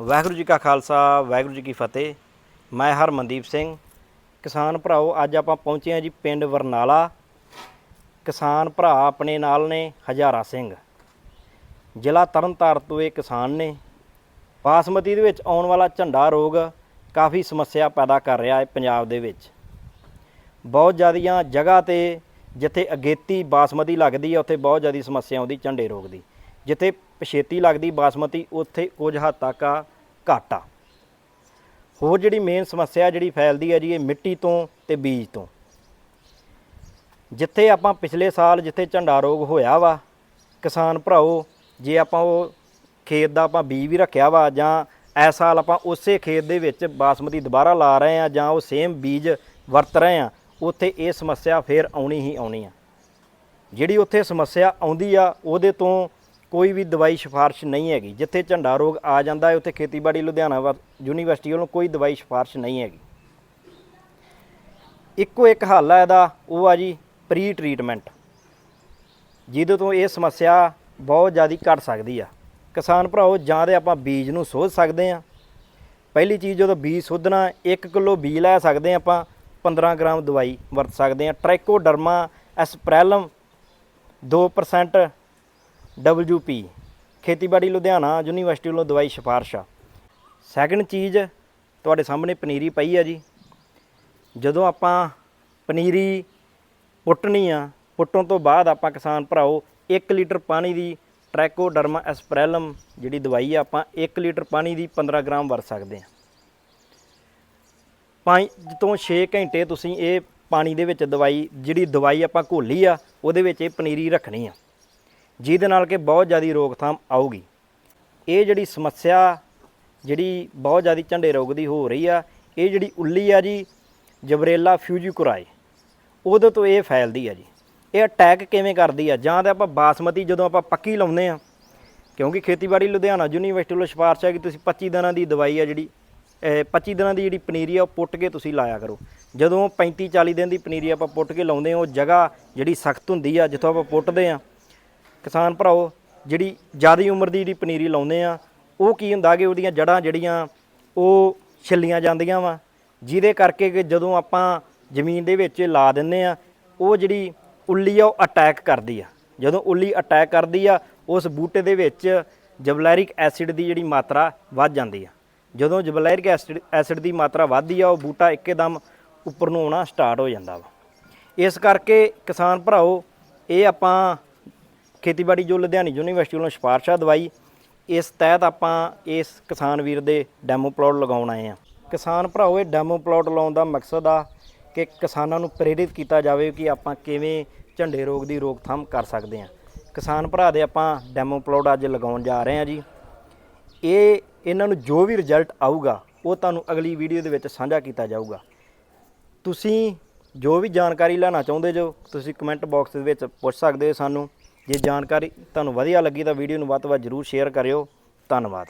ਵਾਹਿਗੁਰੂ ਜੀ ਕਾ ਖਾਲਸਾ, ਵਾਹਿਗੁਰੂ ਜੀ ਕੀ ਫਤਿਹ। ਮੈਂ ਹਰਮਨਦੀਪ ਸਿੰਘ। ਕਿਸਾਨ ਭਰਾਓ, ਅੱਜ ਆਪਾਂ ਪਹੁੰਚੇ ਹਾਂ ਜੀ ਪਿੰਡ ਵਰਨਾਲਾ। ਕਿਸਾਨ ਭਰਾ ਆਪਣੇ ਨਾਲ ਨੇ, ਹਜ਼ਾਰਾ ਸਿੰਘ। ਜ਼ਿਲ੍ਹਾ ਤਰਨਤਾਰਨ ਤੋਂ ਇਹ ਕਿਸਾਨ ਨੇ। ਬਾਸਮਤੀ ਦੇ ਵਿੱਚ ਆਉਣ ਵਾਲਾ ਝੰਡਾ ਰੋਗ ਕਾਫੀ ਸਮੱਸਿਆ ਪੈਦਾ ਕਰ ਰਿਹਾ ਹੈ ਪੰਜਾਬ ਦੇ ਵਿੱਚ। ਬਹੁਤ ਜ਼ਿਆਦੀਆਂ ਜਗ੍ਹਾ ਤੇ ਜਿੱਥੇ ਅਗੇਤੀ ਬਾਸਮਤੀ ਲੱਗਦੀ ਹੈ ਉੱਥੇ ਬਹੁਤ ਜ਼ਿਆਦੀ ਸਮੱਸਿਆ ਆਉਂਦੀ ਝੰਡੇ ਰੋਗ ਦੀ। ਜਿੱਥੇ ਪਛੇਤੀ ਲੱਗਦੀ ਬਾਸਮਤੀ ਉੱਥੇ ਕੁਝ ਹੱਦ ਤੱਕ ਆ ਘਾਟਾ। ਹੋਰ ਜਿਹੜੀ ਮੇਨ ਸਮੱਸਿਆ ਜਿਹੜੀ ਫੈਲਦੀ ਹੈ ਜੀ, ਇਹ ਮਿੱਟੀ ਤੋਂ ਤੇ ਬੀਜ ਤੋਂ। ਜਿੱਥੇ ਆਪਾਂ ਪਿਛਲੇ ਸਾਲ ਜਿੱਥੇ ਝੰਡਾ ਰੋਗ ਹੋਇਆ ਵਾ, ਕਿਸਾਨ ਭਰਾਓ, ਜੇ ਆਪਾਂ ਉਹ ਖੇਤ ਦਾ ਆਪਾਂ ਬੀਜ ਵੀ ਰੱਖਿਆ ਵਾ, ਜਾਂ ਇਸ ਸਾਲ ਆਪਾਂ ਉਸੇ ਖੇਤ ਦੇ ਵਿੱਚ ਬਾਸਮਤੀ ਦੁਬਾਰਾ ਲਾ ਰਹੇ ਆ ਜਾਂ ਉਹ ਸੇਮ ਬੀਜ ਵਰਤ ਰਹੇ ਆ ਉੱਥੇ ਇਹ ਸਮੱਸਿਆ ਫੇਰ ਆਉਣੀ ਹੀ ਆਉਣੀ ਆ। ਜਿਹੜੀ ਉੱਥੇ ਸਮੱਸਿਆ ਆਉਂਦੀ ਆ, ਉਹਦੇ ਤੋਂ ਕੋਈ ਵੀ ਦਵਾਈ ਸਿਫਾਰਿਸ਼ ਨਹੀਂ ਹੈਗੀ। ਜਿੱਥੇ ਝੰਡਾ ਰੋਗ ਆ ਜਾਂਦਾ ਹੈ, ਉੱਥੇ ਖੇਤੀਬਾੜੀ ਲੁਧਿਆਣਾ ਵਾ- ਯੂਨੀਵਰਸਿਟੀ ਵੱਲੋਂ ਕੋਈ ਦਵਾਈ ਸਿਫਾਰਿਸ਼ ਨਹੀਂ ਹੈਗੀ। ਇੱਕੋ ਇੱਕ ਹੱਲ ਹੈ ਇਹਦਾ, ਉਹ ਆ ਜੀ ਪ੍ਰੀ ਟ੍ਰੀਟਮੈਂਟ ਜਿਹਦੇ ਤੋਂ ਇਹ ਸਮੱਸਿਆ ਬਹੁਤ ਜ਼ਿਆਦਾ ਘਟ ਸਕਦੀ ਆ। ਕਿਸਾਨ ਭਰਾਓ, ਜਾਂ ਤੇ ਆਪਾਂ ਬੀਜ ਨੂੰ ਸੋਧ ਸਕਦੇ ਆ ਪਹਿਲੀ ਚੀਜ਼ ਜਦੋਂ ਬੀਜ ਸੋਧਣਾ 1 ਕਿਲੋ ਬੀਜ ਲੈ ਸਕਦੇ ਆ ਆਪਾਂ 15 ਗ੍ਰਾਮ ਦਵਾਈ ਵਰਤ ਸਕਦੇ ਆ ਟ੍ਰਾਈਕੋਡਰਮਾ ਐਸਪ੍ਰੈਲਮ 2% WP ਖੇਤੀਬਾੜੀ ਲੁਧਿਆਣਾ ਯੂਨੀਵਰਸਿਟੀ ਵੱਲੋਂ ਦਵਾਈ ਸਿਫਾਰਿਸ਼। ਆ ਸੈਕੰਡ ਚੀਜ਼ ਤੁਹਾਡੇ ਸਾਹਮਣੇ ਪਨੀਰੀ ਪਈ ਆ ਜੀ। ਜਦੋਂ ਆਪਾਂ ਪਨੀਰੀ ਪੁੱਟਣੀ ਆ, ਪੁੱਟਣ ਤੋਂ ਬਾਅਦ ਆਪਾਂ ਕਿਸਾਨ ਭਰਾਓ 1 ਲੀਟਰ ਪਾਣੀ ਦੀ ਟ੍ਰੈਕੋਡਰਮਾ ਐਸਪ੍ਰੈਲਮ ਜਿਹੜੀ ਦਵਾਈ ਆ, ਆਪਾਂ 1 ਲੀਟਰ ਪਾਣੀ ਦੀ 15 ਗ੍ਰਾਮ ਵਰਤ ਸਕਦੇ ਆ। ਪੰਜ ਤੋਂ 6 ਘੰਟੇ ਤੁਸੀਂ ਇਹ ਪਾਣੀ ਦੇ ਵਿੱਚ ਦਵਾਈ, ਜਿਹੜੀ ਦਵਾਈ ਆਪਾਂ ਘੋਲੀ ਆ, ਉਹਦੇ ਵਿੱਚ ਇਹ ਪਨੀਰੀ ਰੱਖਣੀ ਆ। ਜਿਹਦੇ ਨਾਲ ਕਿ ਬਹੁਤ ਜ਼ਿਆਦਾ ਰੋਕਥਾਮ ਆਊਗੀ। ਇਹ ਜਿਹੜੀ ਸਮੱਸਿਆ, ਜਿਹੜੀ ਬਹੁਤ ਜ਼ਿਆਦਾ ਝੰਡੇ ਰੋਗ ਦੀ ਹੋ ਰਹੀ ਆ, ਇਹ ਜਿਹੜੀ ਉੱਲੀ ਆ ਜੀ, ਜਬਰੇਲਾ ਫਿਊਜੀਕੁਰਾਈ ਉਹਦੇ ਤੋਂ ਇਹ ਫੈਲਦੀ ਆ ਜੀ। ਇਹ ਅਟੈਕ ਕਿਵੇਂ ਕਰਦੀ ਆ? ਜਾਂ ਤਾਂ ਆਪਾਂ ਬਾਸਮਤੀ ਜਦੋਂ ਆਪਾਂ ਪੱਕੀ ਲਾਉਂਦੇ ਆ, ਕਿਉਂਕਿ ਖੇਤੀਬਾੜੀ ਲੁਧਿਆਣਾ ਯੂਨੀਵਰਸਿਟੀ ਵੱਲੋਂ ਸਿਫਾਰਿਸ਼ ਹੈ ਕਿ ਤੁਸੀਂ 25 ਦਿਨਾਂ ਦੀ ਦਵਾਈ ਆ ਜਿਹੜੀ ਅਹ 25 ਦਿਨਾਂ ਦੀ ਜਿਹੜੀ ਪਨੀਰੀ ਆ, ਉਹ ਪੁੱਟ ਕੇ ਤੁਸੀਂ ਲਾਇਆ ਕਰੋ। ਜਦੋਂ 35 40 ਦਿਨ ਦੀ ਪਨੀਰੀ ਆਪਾਂ ਪੁੱਟ ਕੇ ਲਾਉਂਦੇ ਹਾਂ ਉਹ ਜਗ੍ਹਾ ਜਿਹੜੀ ਸਖਤ ਹੁੰਦੀ ਆ, ਜਿੱਥੋਂ ਆਪਾਂ ਪੁੱਟਦੇ ਆ ਕਿਸਾਨ ਭਰਾਓ, ਜਿਹੜੀ ਜ਼ਿਆਦੀ ਉਮਰ ਦੀ ਜਿਹੜੀ ਪਨੀਰੀ ਲਾਉਂਦੇ ਆ, ਉਹ ਕੀ ਹੁੰਦਾ ਕਿ ਉਹਦੀਆਂ ਜੜਾਂ ਜਿਹੜੀਆਂ, ਉਹ ਛਿੱਲੀਆਂ ਜਾਂਦੀਆਂ ਵਾ। ਜਿਹਦੇ ਕਰਕੇ ਕਿ ਜਦੋਂ ਆਪਾਂ ਜ਼ਮੀਨ ਦੇ ਵਿੱਚ ਲਾ ਦਿੰਨੇ ਆ, ਉਹ ਜਿਹੜੀ ਉੱਲੀ ਆ, ਉਹ ਅਟੈਕ ਕਰਦੀ ਆ। ਜਦੋਂ ਉੱਲੀ ਅਟੈਕ ਕਰਦੀ ਆ, ਉਸ ਬੂਟੇ ਦੇ ਵਿੱਚ ਜਬਲੈਰਿਕ ਐਸਿਡ ਦੀ ਜਿਹੜੀ ਮਾਤਰਾ ਵੱਧ ਜਾਂਦੀ ਆ। ਜਦੋਂ ਜਬਲੈਰਿਕ ਐਸਿਡ ਐਸਿਡ ਦੀ ਮਾਤਰਾ ਵੱਧਦੀ ਆ, ਉਹ ਬੂਟਾ ਇੱਕਦਮ ਉੱਪਰ ਨੂੰ ਆਉਣਾ ਸਟਾਰਟ ਹੋ ਜਾਂਦਾ ਵਾ। ਇਸ ਕਰਕੇ ਕਿਸਾਨ ਭਰਾਓ, ਇਹ ਆਪਾਂ ਖੇਤੀਬਾੜੀ ਜੋ ਲੁਧਿਆਣੀ ਯੂਨੀਵਰਸਿਟੀ ਵੱਲੋਂ ਸਿਫਾਰਿਸ਼ ਦਵਾਈ, ਇਸ ਤਹਿਤ ਆਪਾਂ ਇਸ ਕਿਸਾਨ ਵੀਰ ਦੇ ਡੈਮੋ ਪਲਾਟ ਲਗਾਉਣ ਆਏ ਆ ਕਿਸਾਨ ਭਰਾਓ, ਇਹ ਡੈਮੋ ਪਲਾਟ ਲਾਉਣ ਦਾ ਮਕਸਦ ਆ ਕਿ ਕਿਸਾਨਾਂ ਨੂੰ ਪ੍ਰੇਰਿਤ ਕੀਤਾ ਜਾਵੇ ਕਿ ਆਪਾਂ ਕਿਵੇਂ ਝੰਡੇ ਰੋਗ ਦੀ ਰੋਕਥਾਮ ਕਰ ਸਕਦੇ ਆ ਕਿਸਾਨ ਭਰਾ ਦੇ ਆਪਾਂ ਡੈਮੋ ਪਲਾਟ ਅੱਜ ਲਗਾਉਣ ਜਾ ਰਹੇ ਆ ਜੀ। ਇਹ ਇਹਨਾਂ ਨੂੰ ਜੋ ਵੀ ਰਿਜ਼ਲਟ ਆਊਗਾ, ਉਹ ਤੁਹਾਨੂੰ ਅਗਲੀ ਵੀਡੀਓ ਦੇ ਵਿੱਚ ਸਾਂਝਾ ਕੀਤਾ ਜਾਊਗਾ। ਤੁਸੀਂ ਜੋ ਵੀ ਜਾਣਕਾਰੀ ਲੈਣਾ ਚਾਹੁੰਦੇ ਜੋ, ਤੁਸੀਂ ਕਮੈਂਟ ਬਾਕਸ ਦੇ ਵਿੱਚ ਪੁੱਛ ਸਕਦੇ ਹੋ ਸਾਨੂੰ। ਜੇ ਜਾਣਕਾਰੀ ਤੁਹਾਨੂੰ ਵਧੀਆ ਲੱਗੀ ਤਾਂ ਵੀਡੀਓ ਨੂੰ ਵੱਧ ਤੋਂ ਵੱਧ ਜਰੂਰ ਸ਼ੇਅਰ ਕਰਿਓ। ਧੰਨਵਾਦ।